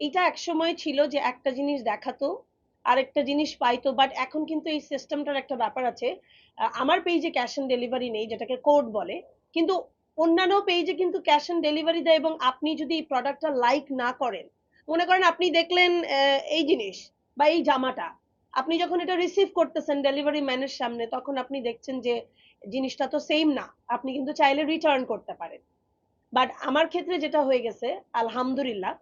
এটা একসময় ছিল যে একটা জিনিস দেখাতো, আরেকটা জিনিস পাইতো বাট এখন কিন্তু এই সিস্টেমটার একটা ব্যাপার আছে। আমার পেজে ক্যাশ অন ডেলিভারি নেই, যেটাকে কোড বলে। কিন্তু অন্যান্য পেজে কিন্তু ক্যাশ অন ডেলিভারি দেয় এবং আপনি যদি এই প্রোডাক্টটা লাইক না করেন, মনে করেন আপনি দেখলেন এই জিনিস বা এই জামাটা, আপনি যখন এটা রিসিভ করতেছেন ডেলিভারি ম্যানের সামনে, তখন আপনি দেখছেন যে জিনিসটা তো সেম না, আপনি কিন্তু চাইলে রিটার্ন করতে পারেন। বাট আমার ক্ষেত্রে যেটা হয়ে গেছে, আলহামদুলিল্লাহ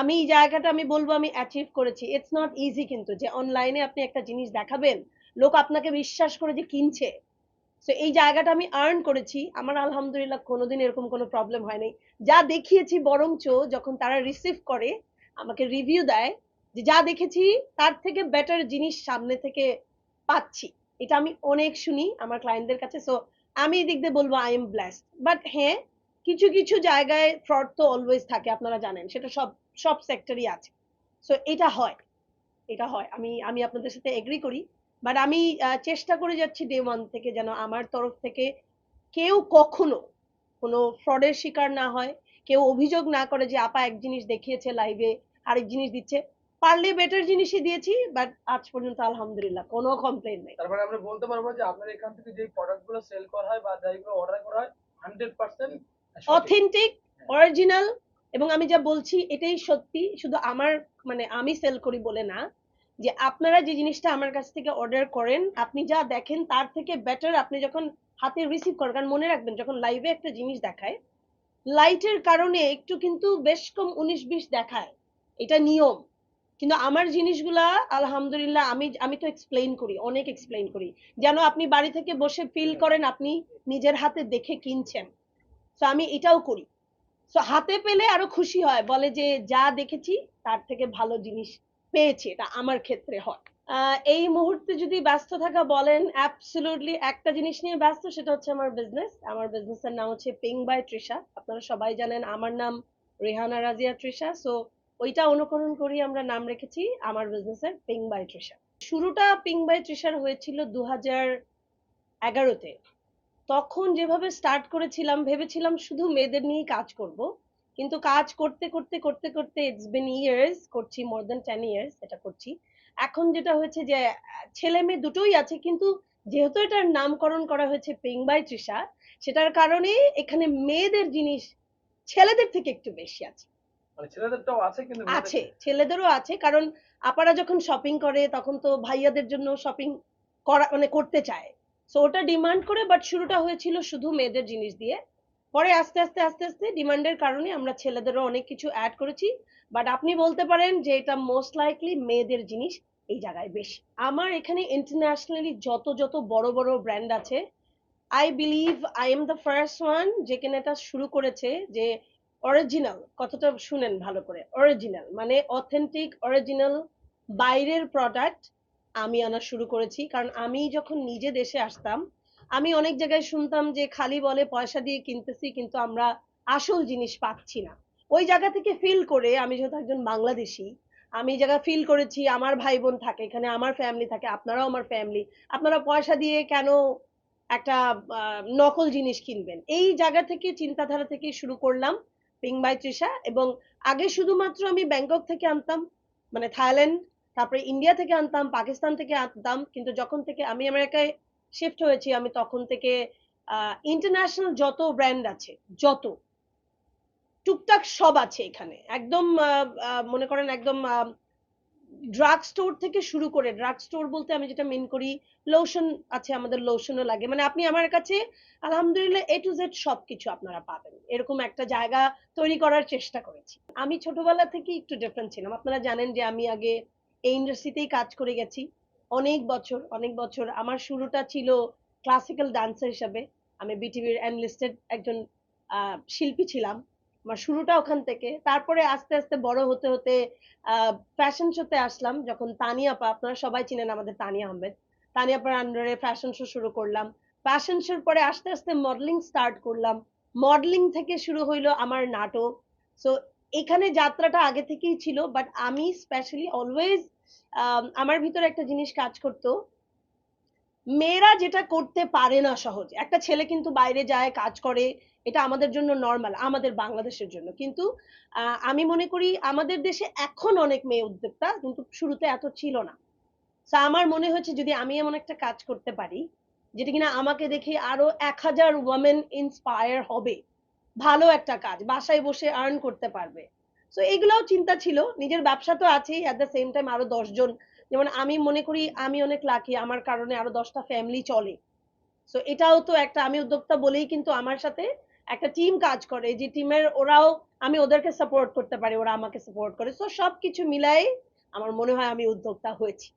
আমি এই জায়গাটা আমি বলব আমি অ্যাচিভ করেছি। ইটস নট ইজি কিন্তু যে অনলাইনে আপনি একটা জিনিস দেখাবেন, লোক আপনাকে বিশ্বাস করে যে কিনছে। তো এই জায়গাটা আমি আর্ন করেছি। আমার আলহামদুলিল্লাহ কোনোদিন এরকম কোনো প্রবলেম হয়নি যা দেখিয়েছি বরঞ্চ যখন তারা রিসিভ করে, আমাকে রিভিউ দেয় যে যা দেখেছি তার থেকে বেটার জিনিস সামনে থেকে পাচ্ছি। এটা আমি অনেক শুনি আমার ক্লায়েন্টদের কাছে। সো আমি এদিক দিয়ে বলব আই এম ব্লেসড বাট হ্যাঁ কিছু কিছু জায়গায় ফ্রড তো অলওয়েজ থাকে, আপনারা জানেন। সেটা সব সব সেক্টরই আছে। সো এটা হয়। এটা হয়। আমি আমি আপনাদের সাথে এগ্রি করি। বাট আমি চেষ্টা করে যাচ্ছি ডে ওয়ান থেকে যেন আমার তরফ থেকে কেউ কখনো কোনো ফ্রডের শিকার না হয়। কেউ অভিযোগ না করে যে, আপা, এক জিনিস দেখিয়েছে লাইভে আরেক জিনিস দিচ্ছে। পারলে বেটার জিনিসই দিয়েছি বাট আজ পর্যন্ত আলহামদুলিল্লাহ কোনো কমপ্লেন নেই। তারপরে আমরা বলতে পারব যে, আপনার এখান থেকে যে প্রোডাক্টগুলো সেল করা হয় বা যেগুলো অর্ডার করা হয় হান্ড্রেড পার্সেন্ট অথেন্টিক অরিজিনাল এবং আমি যা বলছি এটাই সত্যি, শুধু আমার মানে আমি সেল করি বলে না, যে আপনারা যে জিনিসটা আমার কাছ থেকে অর্ডার করেন, আপনি যা দেখেন তার থেকে বেটার আপনি যখন হাতে রিসিভ করেন, কারণ মনে রাখবেন যখন লাইভে একটা জিনিস দেখায় লাইটের কারণে একটু কিন্তু বেশ কম উনিশ বিশ দেখায়, এটা নিয়ম। কিন্তু আমার জিনিসগুলা, আলহামদুলিল্লাহ, আমি আমি তো এক্সপ্লেইন করি, অনেক এক্সপ্লেইন করি। যেন আপনি বাড়ি থেকে বসে ফিল করেন, আপনি নিজের হাতে দেখে কিনছেন। তো আমি এটাও করি। তো হাতে পেলে আরও খুশি হয়, বলে যে যা দেখেছি তার থেকে ভালো জিনিস পেয়েছি, এটা আমার ক্ষেত্রে হয়। এই মুহূর্তে যদি ব্যস্ত থাকা বলেন অ্যাবসলিউটলি একটা জিনিস নিয়ে ব্যস্ত, সেটা হচ্ছে আমার বিজনেস আমার বিজনেসের নাম হচ্ছে পিং বাই তৃষা আপনারা সবাই জানেন আমার নাম রেহানা রাজিয়া তৃষা সো ওইটা অনুকরণ করি আমরা নাম রেখেছি আমার বিজনেসের পিং বাই তৃষা শুরুটা পিং বাই তৃষার হয়েছিল দু হাজার এগারোতে। তখন যেভাবে স্টার্ট করেছিলাম ভেবেছিলাম শুধু মেয়েদের নিয়েই কাজ করব। কিন্তু কাজ করতে করতে করতে করতে ইটস বিন ইয়ার্স করছি মোর দেন টেন ইয়ার্স এটা করছি। এখন যেটা হয়েছে যে ছেলে মেয়ে দুটোই আছে কিন্তু যেহেতু এটার নামকরণ করা হয়েছে পিং বাই তৃষা সেটার কারণে এখানে মেয়েদের জিনিস ছেলেদের থেকে একটু বেশি আছে। মানে আছে আছে ছেলেদেরও আছে কারণ আপারা যখন শপিং করে তখন তো ভাইয়াদের জন্য শপিং করা মানে করতে চায়। সো ওটা ডিমান্ড করে বাট শুরুটা হয়েছিল শুধু মেয়েদের জিনিস দিয়ে। পরে আস্তে আস্তে আস্তে আস্তে ডিমান্ডের কারণে আমরা ছেলেদেরও অনেক কিছু অ্যাড করেছি। বাট আপনি বলতে পারেন যে এটা মোস্ট লাইকলি মেয়েদের জিনিস এই জায়গায় বেশি। আমার এখানে ইন্টারন্যাশনালি যত যত বড় বড় ব্র্যান্ড আছে I believe I am the first one যে এটা শুরু করেছে যে অরিজিনাল কথাটা শুনেন ভালো করে অরিজিনাল মানে অথেন্টিক অরিজিনাল বাইরের প্রোডাক্ট আমি আনা শুরু করেছি। কারণ আমি যখন নিজে দেশে আসতাম, আমি অনেক জায়গায় শুনতাম যে খালি বলে পয়সা দিয়ে কিনতেছি, কিন্তু আমরা আসল জিনিস পাচ্ছি না। ওই জায়গা থেকে ফিল করে আমি যেহেতু একজন বাংলাদেশি, আমি জায়গা ফিল করেছি, আমার ভাই বোন থাকে, এখানে আমার ফ্যামিলি থাকে, আপনারাও আমার ফ্যামিলি আপনারা পয়সা দিয়ে কেন একটা নকল জিনিস কিনবেন? এই জায়গা থেকে, চিন্তাধারা থেকে শুরু করলাম পিং বাই তৃষা এবং আগে শুধুমাত্র আমি ব্যাংকক থেকে আনতাম মানে থাইল্যান্ড তারপরে ইন্ডিয়া থেকে আনতাম পাকিস্তান থেকে আনতাম, কিন্তু যখন থেকে আমি আমেরিকায় শিফট হয়েছি, আমি তখন থেকে ইন্টারন্যাশনাল যত ব্র্যান্ড আছে, যত, টুকটাক সব আছে এখানে। একদম মনে করেন একদম ড্রাগ স্টোর থেকে শুরু করে ড্রাগ স্টোর বলতে আমি যেটা মেন করি লোশন আছে আমাদের লোশনও লাগে। মানে আপনি আমার কাছে, আলহামদুলিল্লাহ এ টু জেড সবকিছু আপনারা পাবেন। এরকম একটা জায়গা তৈরি করার চেষ্টা করেছি। আমি ছোটবেলা থেকে একটু ডিফারেন্ট ছিলাম। আপনারা জানেন যে আমি আগে এই ইন্ডাস্ট্রিতেই কাজ করে গেছি। অনেক বছর অনেক বছর। আমার শুরুটা ছিল ক্লাসিক্যাল ডান্সার হিসাবে। আমি বিটিভির অ্যানলিস্টেড একজন শিল্পী ছিলাম। আমার শুরুটা ওখান থেকে। তারপরে আস্তে আস্তে বড় হতে হতে ফ্যাশন শোতে আসলাম যখন তানিয়া আপা, আপনারা সবাই চিনেন আমাদের তানিয়া আহমেদ। তানিয়া আপার আন্ডারে ফ্যাশন শো শুরু করলাম। ফ্যাশন শোর পরে আস্তে আস্তে মডেলিং স্টার্ট করলাম। মডেলিং থেকে শুরু হইল আমার নাটক। সো এখানে যাত্রাটা আগে থেকেই ছিল বাট আমি স্পেশালি অলওয়েজ আমার ভিতরে একটা জিনিস কাজ করতো। মেয়েরা যেটা করতে পারে না সহজে। একটা ছেলে কিন্তু বাইরে যায়, কাজ করে, এটা আমাদের জন্য নর্মাল আমাদের বাংলাদেশের জন্য। কিন্তু আমি মনে করি আমাদের দেশে এখন অনেক মেয়ে উদ্যোক্তা, কিন্তু শুরুতে এত ছিল না। তো আমার মনে হচ্ছে যদি আমি এমন একটা কাজ করতে পারি, যেটা কিনা আমাকে দেখে আরও এক হাজার ওয়ামেন ইন্সপায়ার হবে, ভালো একটা কাজ, বাসায় বসে আর্ন করতে পারবে। তো এগুলাও চিন্তা ছিল। নিজের ব্যবসা তো আছেই অ্যাট দ্য সেম টাইম আরও দশজন। যেমন আমি মনে করি, আমি অনেক লাকি আমার কারণে আরও দশটা ফ্যামিলি চলে। তো এটাও তো একটা, আমি উদ্যোক্তা বলেই কিন্তু আমার সাথে একটা টিম কাজ করে, যে টিমের ওরাও, আমি ওদেরকে সাপোর্ট করতে পারি, ওরা আমাকে সাপোর্ট করে। তো সবকিছু মিলাই আমার মনে হয় আমি উদ্যোক্তা হয়েছি।